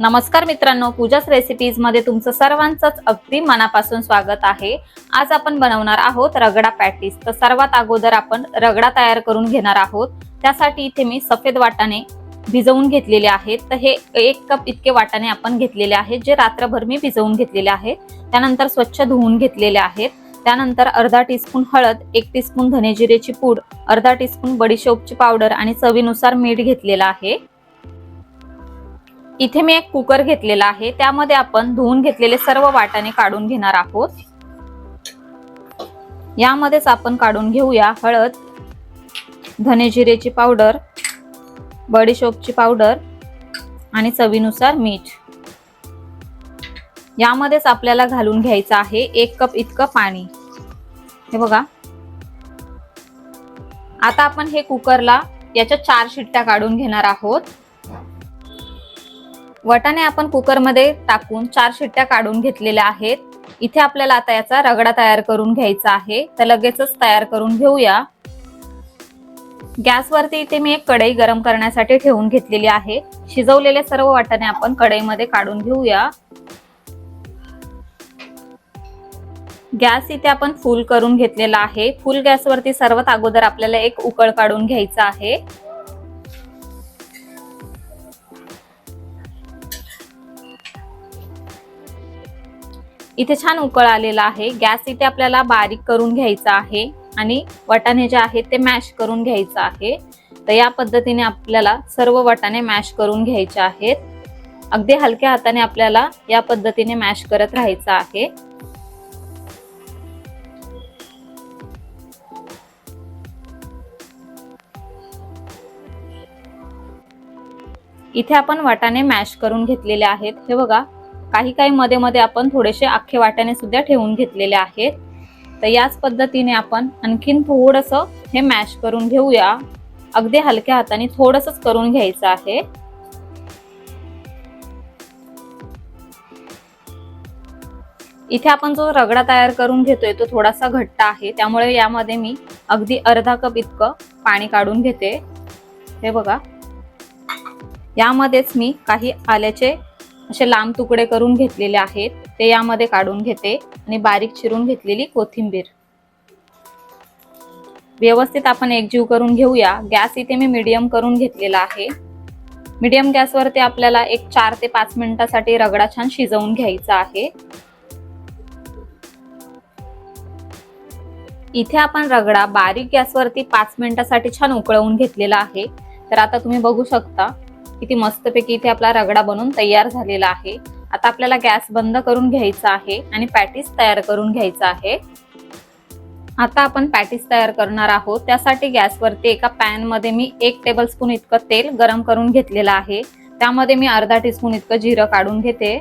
नमस्कार मित्रांनो पूजाच रेसिपीजमध्ये तुमचं सर्वांचंच अगदी मनापासून स्वागत आहे. आज आपण बनवणार आहोत रगडा पॅटीस. तर सर्वात अगोदर आपण रगडा तयार करून घेणार आहोत. त्यासाठी इथे मी सफेद वाटाणे भिजवून घेतलेले आहेत. तर हे एक कप इतके वाटाणे आपण घेतलेले आहेत जे रात्रभर मी भिजवून घेतलेले आहेत. त्यानंतर स्वच्छ धुवून घेतलेले आहेत. त्यानंतर अर्धा टीस्पून हळद एक टीस्पून धनेजिरेची पूड अर्धा टीस्पून बडीशेपची पावडर आणि चवीनुसार मीठ घेतलेलं आहे. इथे मी एक कुकर घेतलेला आहे. त्यामध्ये आपण धुवून घेतलेले सर्व वाटाणे काढून घेणार आहोत. यामध्येच आपण काढून घेऊया हळद धनेजिरेची पावडर बडीशोपची पावडर आणि चवीनुसार मीठ. यामध्येच आपल्याला घालून घ्यायचं आहे एक कप इतकं पाणी. हे बघा. आता आपण हे कुकरला याच्या चार शिट्ट्या काढून घेणार आहोत. वटाणे आपण कुकरमध्ये टाकून चार शिट्ट्या काढून घेतलेल्या आहेत. इथे आपल्याला आता याचा रगडा तयार करून घ्यायचा आहे. तर लगेचच तयार करून घेऊया. गॅसवरती इथे मी एक कढई गरम करण्यासाठी ठेवून घेतलेली आहे. शिजवलेले सर्व वाटाणे आपण कढईमध्ये काढून घेऊया. गॅस इथे आपण फुल करून घेतलेला आहे. फुल गॅसवरती सर्वात अगोदर आपल्याला एक उकळ काढून घ्यायचा आहे. इथे छान उकळ आलेला आहे. गॅस इथे आपल्याला बारीक करून घ्यायचा आहे आणि वटाणे जे आहेत ते मॅश करून घ्यायचं आहे. तर या पद्धतीने आपल्याला सर्व वटाणे मॅश करून घ्यायचे आहेत. अगदी हलक्या हाताने आपल्याला या पद्धतीने मॅश करत राहायचं आहे. इथे आपण वाटाणे मॅश करून घेतलेले आहेत. हे बघा काही काही मध्ये मध्ये आपण थोडेसे अख्खे वाट्याने सुद्धा ठेवून घेतलेले आहेत. तर याच पद्धतीने आपण आणखीन थोडंसं हे मॅश करून घेऊया. अगदी हलक्या हाताने थोडंसंच करून घ्यायचं आहे. इथे आपण जो रगडा तयार करून घेतोय तो थोडासा घट्ट आहे. त्यामुळे यामध्ये मी अगदी अर्धा कप इतकं पाणी काढून घेते. हे बघा. यामध्येच मी काही आल्याचे असे लांब तुकडे करून घेतलेले आहेत. ते यामध्ये काढून घेते आणि बारीक चिरून घेतलेली कोथिंबीर. व्यवस्थित आपण एकजीव करून घेऊया. गॅस इथे मी मीडियम करून घेतलेला आहे. मीडियम गॅसवरती आपल्याला एक चार ते पाच मिनिटासाठी रगडा छान शिजवून घ्यायचा आहे. इथे आपण रगडा बारीक गॅसवरती पाच मिनिटासाठी छान उकळवून घेतलेला आहे. तर आता तुम्ही बघू शकता किती मस्तपैकी इथे आपला रगडा बनून तयार झालेला आहे. आता आपल्याला गॅस बंद करून घ्यायचा आहे आणि पॅटीस तयार करून घ्यायचा आहे. आता आपण पॅटीस तयार करणार आहोत. त्यासाठी गॅसवरती एका पॅनमध्ये मी एक टेबल स्पून इतकं तेल गरम करून घेतलेलं आहे. त्यामध्ये मी अर्धा टीस्पून इतकं जिरं काढून घेते.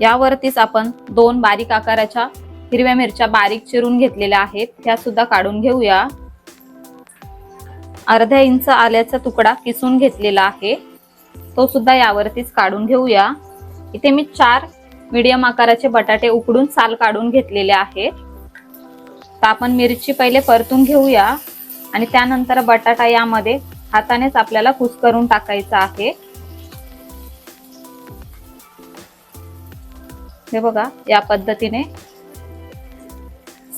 यावरतीच आपण दोन बारीक आकाराच्या हिरव्या मिरच्या बारीक चिरून घेतलेल्या आहेत. त्या सुद्धा काढून घेऊया. अर्ध्या इंच आल्याचा तुकडा किसून घेतलेला आहे. तो सुद्धा यावरतीच काढून घेऊया. इथे मी चार मीडियम आकाराचे बटाटे उकडून साल काढून घेतलेले आहेत. तर आपण मिरची पहिले परतून घेऊया आणि त्यानंतर बटाटा यामध्ये हातानेच आपल्याला कुस्करून टाकायचा आहे. हे बघा या पद्धतीने.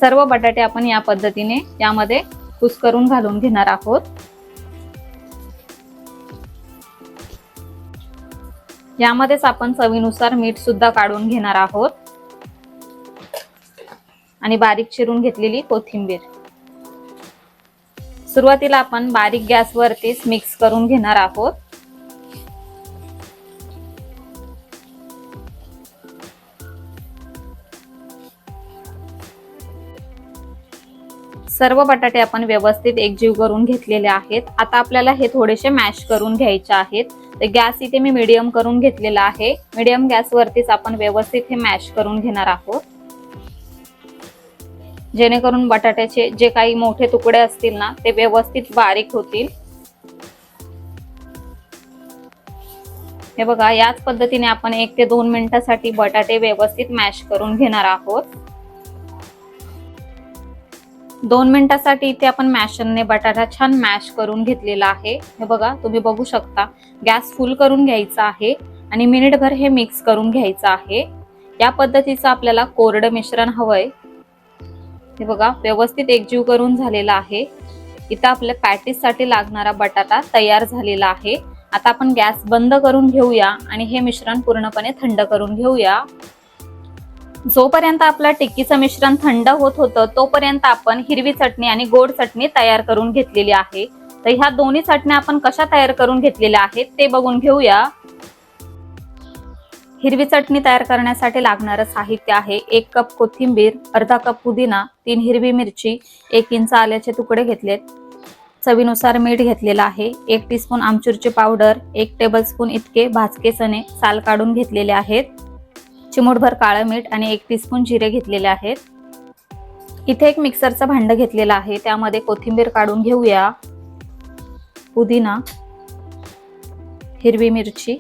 सर्व बटाटे आपण या पद्धतीने यामध्ये कुस्करून घालून घेणार आहोत. यामध्येच आपण चवीनुसार मीठ सुद्धा काढून घेणार आहोत. आणि बारीक चिरून घेतलेली कोथिंबीर. सुरुवातीला आपण बारीक गॅसवरतीच मिक्स करून घेणार आहोत. सर्व बटाटे आपण व्यवस्थित एकजीव करून घेतलेले आहेत. आता आपल्याला हे थोडेसे मॅश करून घ्यायचे आहेत. तर गॅस इथे मी मीडियम करून घेतलेला आहे. मीडियम गॅसवरतीच आपण व्यवस्थित हे मॅश करून घेणार आहोत. जेणेकरून बटाट्याचे जे काही मोठे तुकडे असतील ना ते व्यवस्थित बारीक होतील. हे बघा याच पद्धतीने आपण एक ते दोन मिनिटासाठी बटाटे व्यवस्थित मॅश करून घेणार आहोत. दोन मिनिटासाठी इथे आपण मॅशरने बटाटा छान मॅश करून घेतलेला आहे. हे बघा तुम्ही बघू शकता. गॅस फुल करून घ्यायचा आहे आणि मिनिटभर हे मिक्स करून घ्यायचं आहे. या पद्धतीचं आपल्याला कोरडं मिश्रण हवंय. हे बघा व्यवस्थित एकजीव करून झालेला आहे. इथं आपल्या पॅटीससाठी लागणारा बटाटा तयार झालेला आहे. आता आपण गॅस बंद करून घेऊया आणि हे मिश्रण पूर्णपणे थंड करून घेऊया. जोपर्यंत आपलं टिक्कीचं मिश्रण थंड होत होतं तोपर्यंत आपण हिरवी चटणी आणि गोड चटणी तयार करून घेतलेली आहे. तर ह्या दोन्ही चटण्या आपण कशा तयार करून घेतलेल्या आहेत ते बघून घेऊया. हिरवी चटणी तयार करण्यासाठी लागणारं साहित्य आहे एक कप कोथिंबीर अर्धा कप पुदिना तीन हिरवी मिरची एक इंच आल्याचे तुकडे घेतलेत. चवीनुसार मीठ घेतलेलं आहे एक टीस्पून आमचूरची पावडर एक टेबलस्पून इतके भाजके चणे साल काढून घेतलेले आहेत. चिमूटभर काळं मीठ आणि एक टीस्पून जिरे घेतलेले आहेत. इथे एक मिक्सरचं भांड घेतलेलं आहे. त्यामध्ये कोथिंबीर काढून घेऊया. पुदिना हिरवी मिरची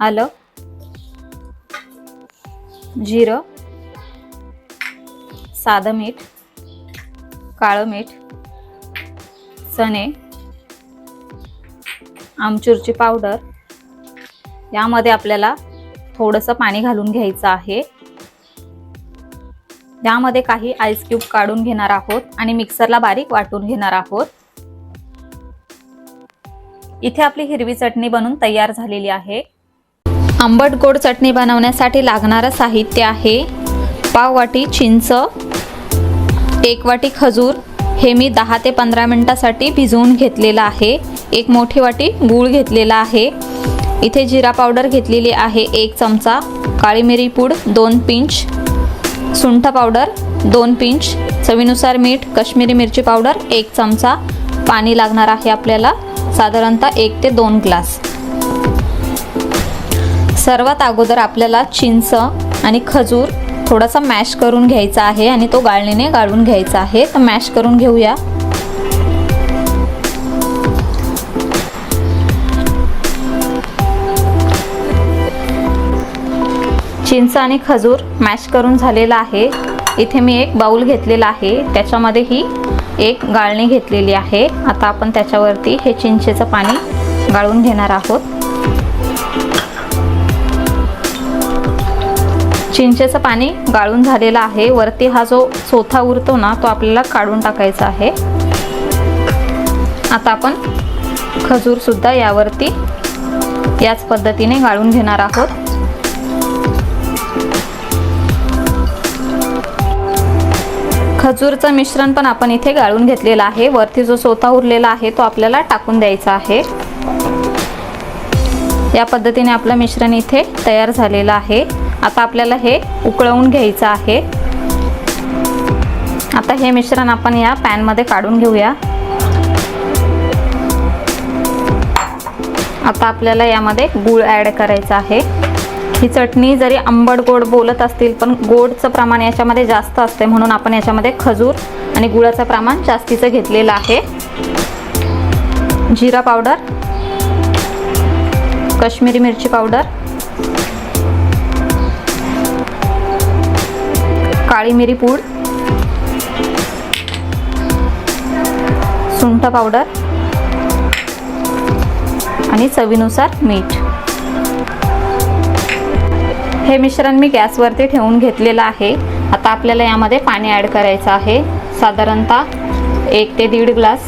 आलं जिरं साधं मीठ काळं मीठ चणे आमचूरची पावडर. यामध्ये आपल्याला थोडंसं पाणी घालून घ्यायचं आहे. यामध्ये काही आईस क्यूब काढून घेणार आहोत आणि मिक्सरला बारीक वाटून घेणार आहोत. इथे आपली हिरवी चटणी बनून तयार झालेली आहे. आंबट गोड चटणी बनवण्यासाठी लागणारं साहित्य आहे. पाव वाटी चिंच एक वाटी खजूर हे मी दहा ते पंधरा मिनिटासाठी भिजवून घेतलेलं आहे. एक मोठी वाटी गूळ घेतलेला आहे. इथे जिरा पावडर घेतलेली आहे एक चमचा काळी मिरी पूड दोन पिंच सुंठ पावडर दोन पिंच चवीनुसार मीठ कश्मीरी मिरची पावडर एक चमचा पाणी लागणार आहे आपल्याला साधारणतः एक ते दोन ग्लास. सर्वात अगोदर आपल्याला चिंच आणि खजूर थोडासा मॅश करून घ्यायचा आहे आणि तो गाळणीने गाळून घ्यायचा आहे तर मॅश करून घेऊया. चिंच आणि खजूर मॅश करून झालेला आहे. इथे मी एक बाऊल घेतलेला आहे. त्याच्यामध्ये ही एक गाळणी घेतलेली आहे. आता आपण त्याच्यावरती हे चिंचेचं पाणी गाळून घेणार आहोत. चिंचेचं पाणी गाळून झालेलं आहे. वरती हा जो चोथा उरतो ना तो आपल्याला काढून टाकायचा आहे. आता आपण खजूरसुद्धा यावरती याच पद्धतीने गाळून घेणार आहोत. खजूरचं मिश्रण पण आपण इथे गाळून घेतलेलं आहे. वरती जो सोता उरलेला आहे तो आपल्याला टाकून द्यायचा आहे. या पद्धतीने आपलं मिश्रण इथे तयार झालेलं आहे. आता आपल्याला हे उकळवून घ्यायचं आहे. आता हे मिश्रण आपण या पॅनमध्ये काढून घेऊया. आता आपल्याला यामध्ये गूळ ॲड करायचा आहे. ही चटणी जरी आंबट गोड बोलत असतील पण गोडचं प्रमाण याच्यामध्ये जास्त असते म्हणून आपण याच्यामध्ये खजूर आणि गुळाचं प्रमाण जास्तीचं घेतलेलं आहे. जिरा पावडर कश्मीरी मिरची पावडर काळी मिरी पूड सुंठ पावडर आणि चवीनुसार मीठ. हे मिश्रण मी गॅसवरती ठेवून घेतलेलं आहे. आता आपल्याला यामध्ये पाणी ॲड करायचं आहे. साधारणतः एक ते दीड ग्लास.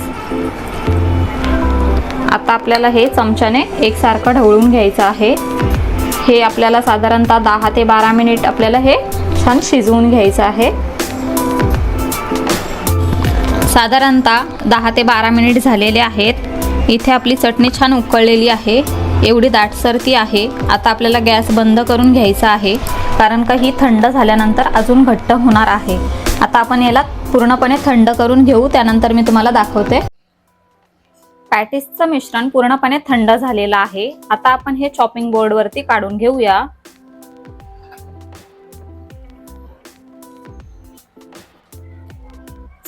आता आपल्याला हे चमच्याने एकसारखं ढवळून घ्यायचं आहे. हे आपल्याला साधारणतः दहा ते बारा मिनिट आपल्याला हे छान शिजवून घ्यायचं आहे. साधारणतः दहा ते बारा मिनिट झालेले आहेत. इथे आपली चटणी छान उकळलेली आहे. एवढी दाटसर ती आहे. आता आपल्याला गॅस बंद करून घ्यायचा आहे. कारण का ही थंड झाल्यानंतर अजून घट्ट होणार आहे. आता आपण याला पूर्णपणे थंड करून घेऊ. त्यानंतर मी तुम्हाला दाखवते. पॅटिसचं मिश्रण पूर्णपणे थंड झालेलं आहे. आता आपण हे चॉपिंग बोर्डवरती काढून घेऊया.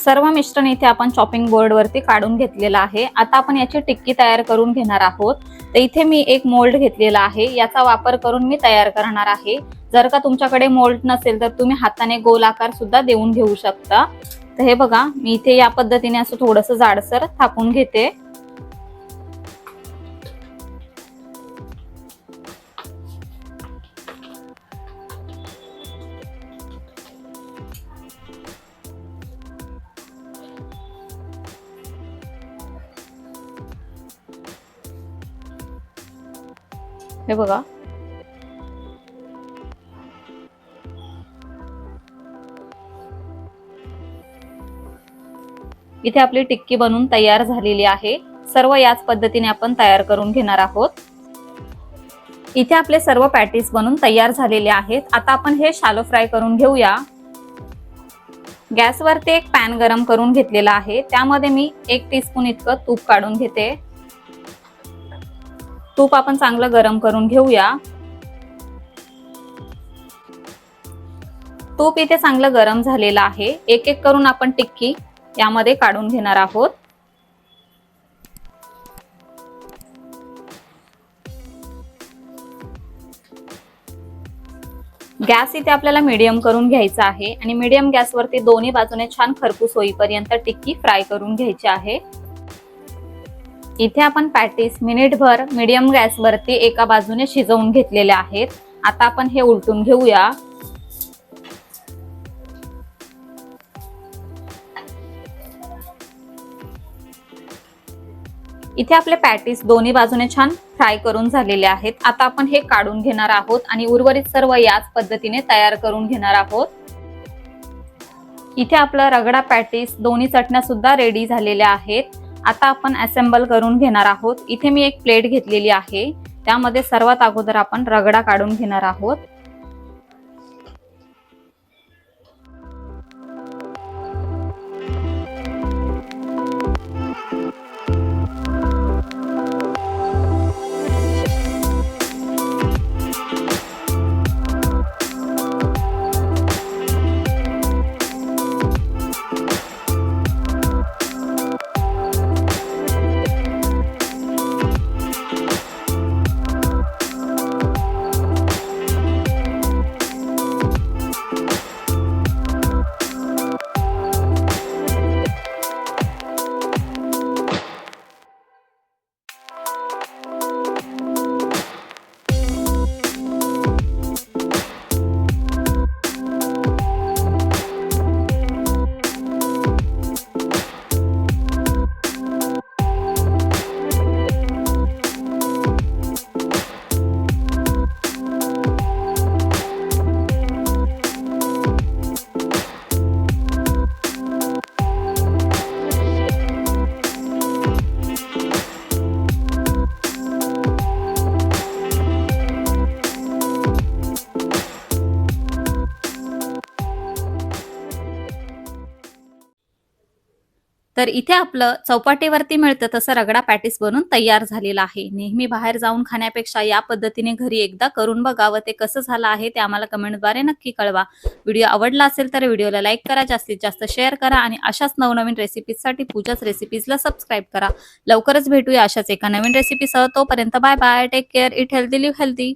सर्व मिश्रण इथे आपण चॉपिंग बोर्डवरती काढून घेतलेलं आहे. आता आपण याची टिक्की तयार करून घेणार आहोत. तर इथे मी एक मोल्ड घेतलेला आहे. याचा वापर करून मी तयार करणार आहे. जर का तुमच्याकडे मोल्ड नसेल तर तुम्ही हाताने गोल आकार सुद्धा देऊन घेऊ शकता. तर हे बघा मी इथे या पद्धतीने असं थोडंसं जाडसर थापून घेते. हे बघा. इथे आपली टिक्की बनून तयार झालेली आहे. सर्व याच पद्धतीने आपण तयार करून घेणार आहोत. इथे आपले सर्व पॅटीस बनून तयार झालेले आहेत. आता आपण हे शालो फ्राय करून घेऊया. गॅसवरती एक पॅन गरम करून घेतलेला आहे. त्यामध्ये मी एक टीस्पून इतकं तूप काढून घेते. तूप आपण चांगलं गरम करून घेऊया. तूप इथे चांगलं गरम झालेलं आहे. एक एक करून आपण टिक्की यामध्ये काढून घेणार आहोत. गॅस इथे आपल्याला मीडियम करून घ्यायचा आहे आणि मीडियम गॅसवरती दोन्ही बाजूने छान खरपूस होईपर्यंत टिक्की फ्राय करून घ्यायची आहे. इथे आपण पॅटीस मिनिटभर मीडियम गॅसवरती एका बाजूने शिजवून घेतलेले आहेत. आता आपण हे उलटून घेऊया. इथे आपले पॅटीस दोन्ही बाजूने छान फ्राय करून झालेले आहेत. आता आपण हे काढून घेणार आहोत आणि उर्वरित सर्व याच पद्धतीने तयार करून घेणार आहोत. इथे आपला रगडा पॅटीस दोन्ही चटण्या सुद्धा रेडी झालेल्या आहेत. आता आपण असेंबल करून घेणार आहोत. इथे मी एक प्लेट घेतलेली आहे. त्यामध्ये सर्वात अगोदर आपण रगडा काढून घेणार आहोत. तर इथे आपलं चौपाटीवरती मिळतं तसं रगडा पॅटीस बनून तयार झालेला आहे. नेहमी बाहेर जाऊन खाण्यापेक्षा या पद्धतीने घरी एकदा करून बघा व ते कसं झालं आहे ते आम्हाला कमेंटद्वारे नक्की कळवा. व्हिडिओ आवडला असेल तर व्हिडिओला लाईक करा जास्तीत जास्त शेअर करा आणि अशाच नवनवीन रेसिपीजसाठी पूजाच रेसिपीजला सबस्क्राईब करा. लवकरच भेटूया अशाच एका नवीन रेसिपीसह. तोपर्यंत bye bye take care eat healthy live healthy.